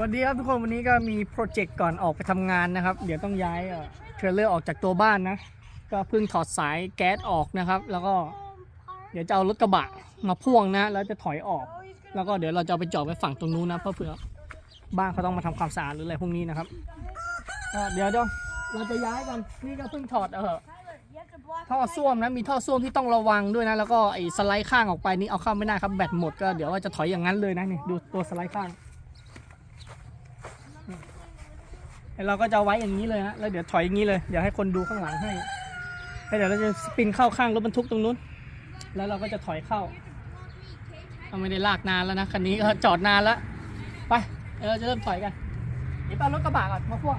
วัสดีครับทุกคนวันนี้ก็มีโปรเจกต์ก่อนออกไปทำงานนะครับ เดี๋ยวต้องย้ายเทรลเลอร์ออกจากตัวบ้านนะ ก็เพิ่งถอดสายแก๊สออกนะครับ แล้วก็เดี๋ยวจะเอารถกระบะมาพ่วงนะ แล้วจะถอยออก แล้วก็เดี๋ยวเราจะไปจอดไว้ฝั่งตรงนู้นนะ เพราะเผื่อบ้านเขาต้องมาทำความสะอาดหรืออะไรพวกนี้นะครับเดี๋ยวเดี๋ยวเราจะย้ายกันนี่ก็เพิ่งถอดเออท่อส้วมนะมีท่อส้วมที่ต้องระวังด้วยนะ แล้วก็ไอ้สไลด์ข้างออกไปนี่เอาเข้าไม่ได้ครับแบตหมดก็เดี๋ยวว่าจะถอยอย่างนั้นเลยนะนี่ดูตัวสไลด์ข้าง แล้ว เราก็จะไว้อย่างนี้เลยฮะแล้วเดี๋ยวถอยอย่างนี้เลยเดี๋ยวให้คนดูข้างหลังให้แล้วเดี๋ยวเราจะสปินเข้าข้างรถบรรทุกตรงนู้น แล้วเราก็จะถอยเข้าเราไม่ได้ลากนานแล้วนะคันนี้ก็จอดนานแล้วไปเดี๋ยวเราจะเริ่มถอยกันเดี๋ยวไปเอารถกระบะก่อนมาพวก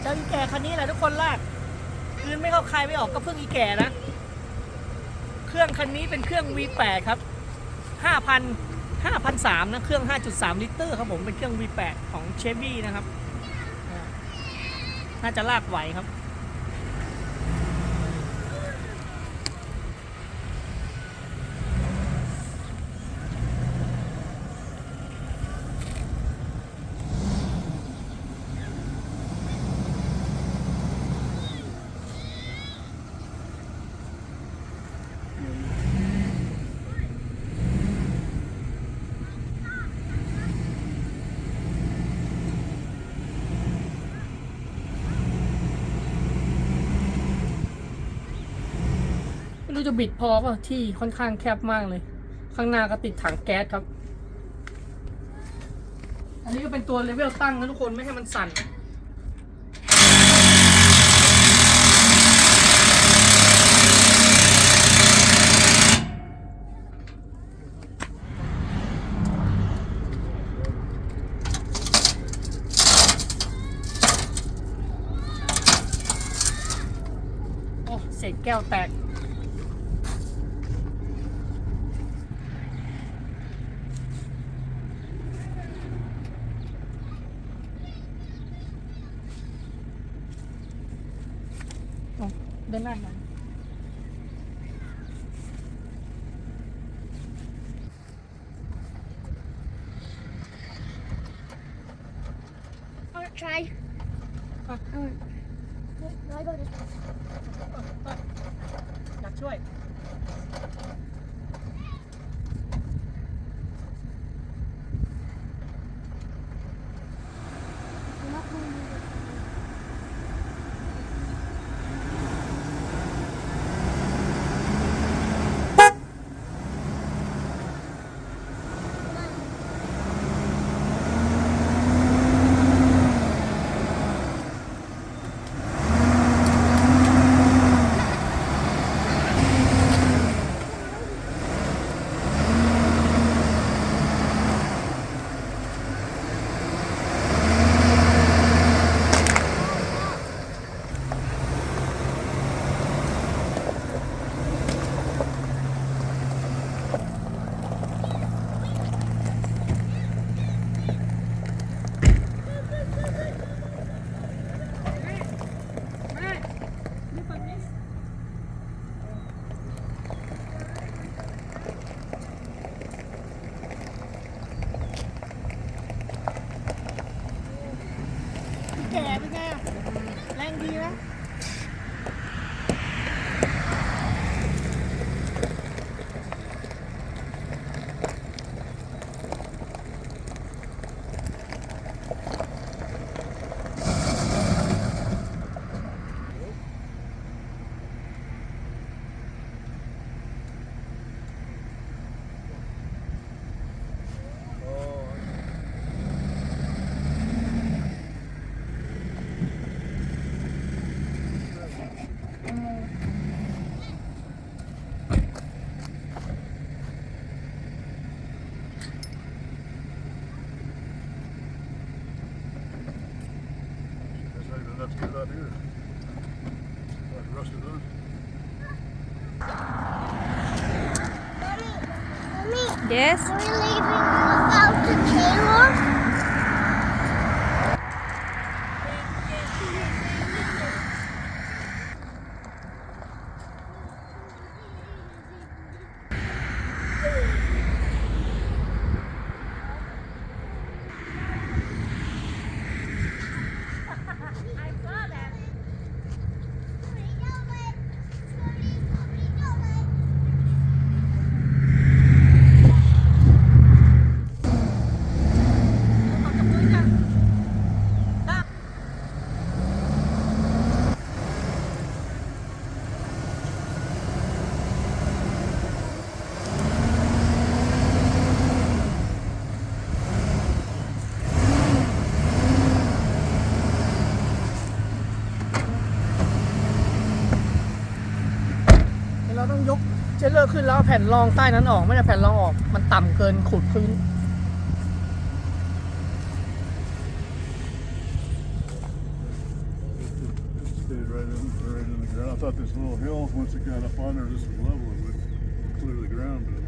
เจ้าอีแก่คันนี้แหละทุกคนลาก คืนไม่เข้าใครไม่ออกก็เพิ่งอีแก่นะ เครื่องคันนี้เป็นเครื่อง V8 ครับ 5,000 5,003นะเครื่อง 5.3 ลิตรครับผมเป็นเครื่อง V8 ของ Chevy นะครับ น่าจะลากไหวครับ รู้จะบิดพอป่ะที่ค่อนข้างแคบมากเลย ข้างหน้าก็ติดถังแก๊สครับ อันนี้ก็เป็นตัวเลเวลตั้งนะทุกคนไม่ให้มันสั่นโอ้เศษแก้วแตก โอ้เดินหน้าหน่อย I'll try. Huh. Oh. No, I got it. อ Yes. We're leaving without the Taylor. Thank trailer? ต้องยกเจลเลอร์ขึ้นแล้วเอาแผ่นรองใต้นั้นออก ไม่ได้แผ่นรองออก มันต่ำเกินขุดพื้น It stayed right in, right in the ground. I thought this little hill, once it got up on there, this was level, it would clear the ground, but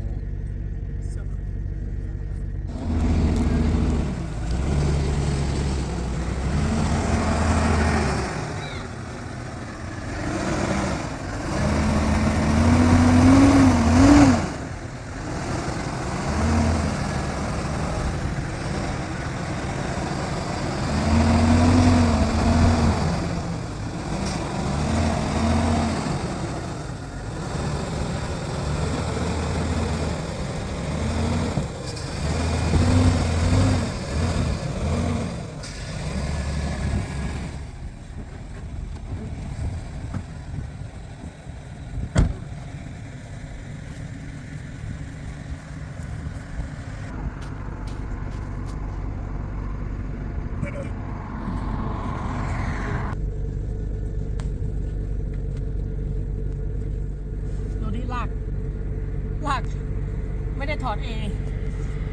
อดเอง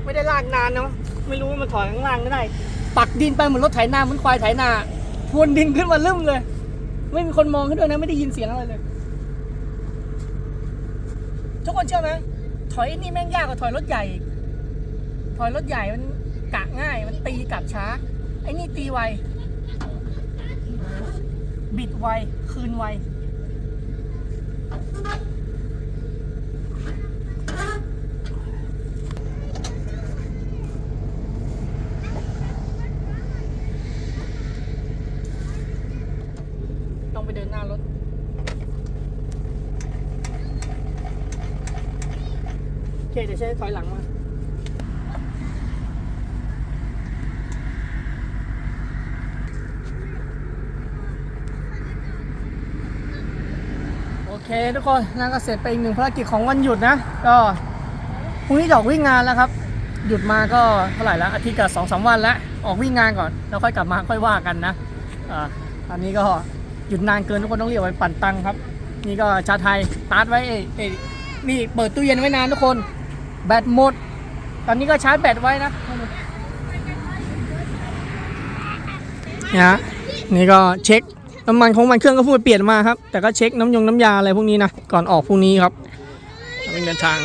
ไม่ได้ลากนานเนาะไม่รู้ว่ามันถอดข้างล่างก็ได้ ปักดินไปเหมือนรถไถนาเหมือนควายไถนาพรวนดินขึ้นมาลืมเลย ไม่มีคนมองขึ้นด้วยนะไม่ได้ยินเสียงอะไรเลย ทุกคนเชื่อไหมถอยนี่แม่งยากกว่าถอยรถใหญ่อีกถอยรถใหญ่มันกะง่าย มันตีกลับช้า ไอ้นี่ตีไว บิดไว คืนไว ต้องไปเดินหน้ารถ โอ เคเดี๋ยวใช้ถอยหลังมาโอเคทุกคนนั่นก็เสร็จไปอีกหนึ่งภารกิจของวันหยุดนะ ก็พรุ่งนี้จะออกวิ่งงานแล้วครับ หยุดมาก็เท่าไหร่แล้วอาทิตย์กับสองสามวันแล้วออกวิ่งงานก่อนแล้วค่อยกลับมาค่อยว่ากันนะอ่าอันนี้ก็หยุดนานเกินทุกคนต้องเรียกไว้ปั่นตังค์ครับ นี่ก็ชาไทยตาร์ทไว้เอเอนี่เปิดตู้เย็นไว้นานทุกคน แบตหมด ตอนนี้ก็ชาร์จแบตไว้นะนี่ฮะนี่ก็เช็คน้ำมันของมันเครื่องก็เพิ่งเปลี่ยนมาครับ แต่ก็เช็คน้ำยงน้ำยาอะไรพวกนี้นะ ก่อนออกพรุ่งนี้ครับเป็นเดินทาง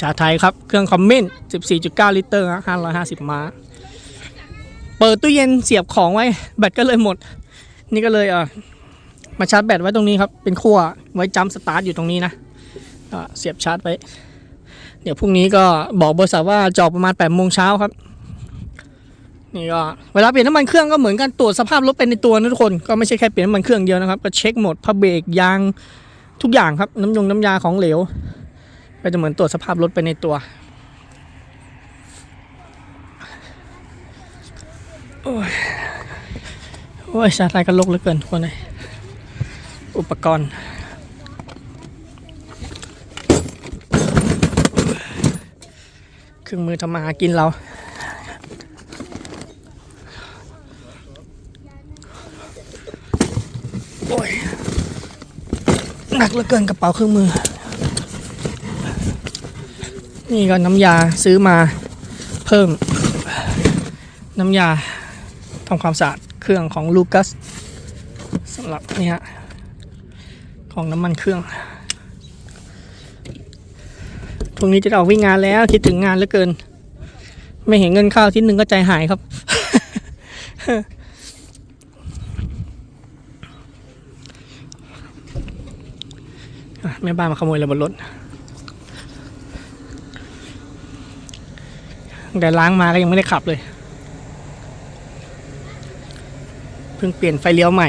ชาไทยครับ เครื่องคอมเมนต์14.9 ลิตรฮะ550 ม้า เปิดตู้เย็นเสียบของไว้ แบตก็เลยหมด นี่ก็เลยเออมาชาร์จแบตไว้ตรงนี้ครับ เป็นขั้วไว้จัมสตาร์ทอยู่ตรงนี้นะเสียบชาร์จไว้ ดี๋ยวพรุ่งนี้ก็บอกบริษัทว่าจออกประมาณ8โมงเช้าครับนี่ก็เวลาเปลี่ยนน้ำมันเครื่องก็เหมือนกันตรวจสภาพรถเป็นในตัวนะทุกคนก็ไม่ใช่แค่เปลี่ยนน้ำมันเครื่องเดียวนะครับก็เช็คหมดผ้าเบรกยางทุกอย่างครับน้ำยงน้ำยาของเหลว ก็จะเหมือนตรวจสภาพรถไปในตัวโอ้ยโอ้ยชาไทยก็ลกเหลือเกินทุกคนเลยอุปกรณ์ เครื่องมือทำมาหากินเรา โอ้ย หนักเหลือเกินกระเป๋าเครื่องมือ นี่ก็น้ำยาซื้อมาเพิ่ม น้ำยาทำความสะอาดเครื่องของลูกัสสำหรับนี่ฮะของน้ำมันเครื่อง พรุ่งนี้จะออกวิ่งงานแล้วคิดถึงงานเหลือเกิน ไม่เห็นเงินข้าวที่หนึ่งก็ใจหายครับ แม่บ้านมาขโมยอะไรบนรถแต่ล้างมาก็ยังไม่ได้ขับเลย เพิ่งเปลี่ยนไฟเลี้ยวใหม่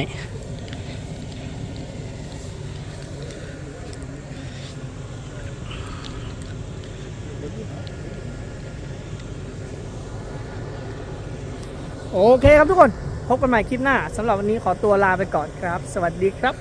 โอเคครับทุกคน พบกันใหม่คลิปหน้าสำหรับวันนี้ขอตัวลาไปก่อนครับ สวัสดีครับ